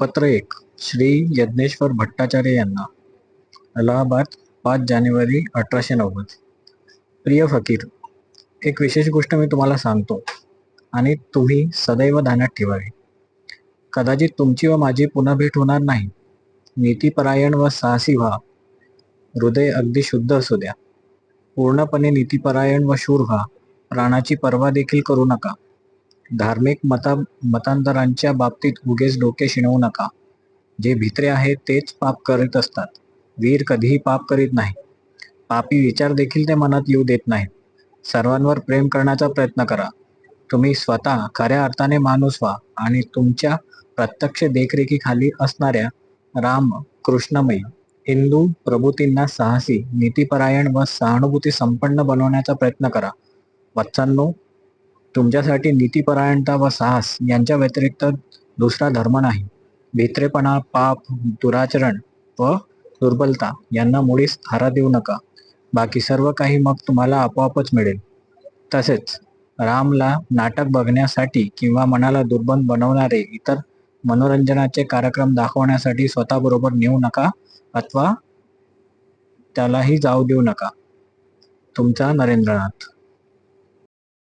पत्र एक श्री यज्ञेश्वर भट्टाचार्य यांना अलाहाबाद पाच जानेवारी अठराशे नव्वद. प्रिय फकीर एक विशेष गोष्ट मी तुम्हाला सांगतो आणि तुम्ही सदैव ध्यानात ठेवावी. कदाचित तुमची व माझी पुन्हा भेट होणार नाही. नीतीपरायण व साहसी व्हा. हृदय अगदी शुद्ध असू द्या. पूर्णपणे नीतीपरायण व शूर व्हा. प्राणाची पर्वा देखील करू नका. धार्मिक मता मतांतरांच्या बाबतीत उगेच डोके शिणवू नका. जे भित्रे आहेत तेच पाप करीत असतात. वीर कधीही पाप करीत नाही. पापी विचार देखील ते मनात येऊ देत नाहीत. सर्वांवर प्रेम करण्याचा प्रयत्न करा. तुम्ही स्वतः खऱ्या अर्थाने माणूस व्हा आणि तुमच्या प्रत्यक्ष देखरेखीखाली असणाऱ्या राम कृष्णमयी हिंदू प्रभूतींना साहसी नीतीपरायण व सहानुभूती संपन्न बनवण्याचा प्रयत्न करा. वत्सांनो तुमच्यासाठी नीतीपरायणता व साहस यांच्या व्यतिरिक्त दुसरा धर्म नाही. भित्रेपणा पाप दुराचरण व दुर्बलता यांना मुळीच थारा देऊ नका. बाकी सर्व काही मग तुम्हाला आपोआपच मिळेल. तसेच रामला नाटक बघण्यासाठी किंवा मनाला दुर्बल बनवणारे इतर मनोरंजनाचे कार्यक्रम दाखवण्यासाठी स्वतःबरोबर नेऊ नका अथवा त्यालाही जाऊ देऊ नका. तुमचा नरेंद्रनाथ.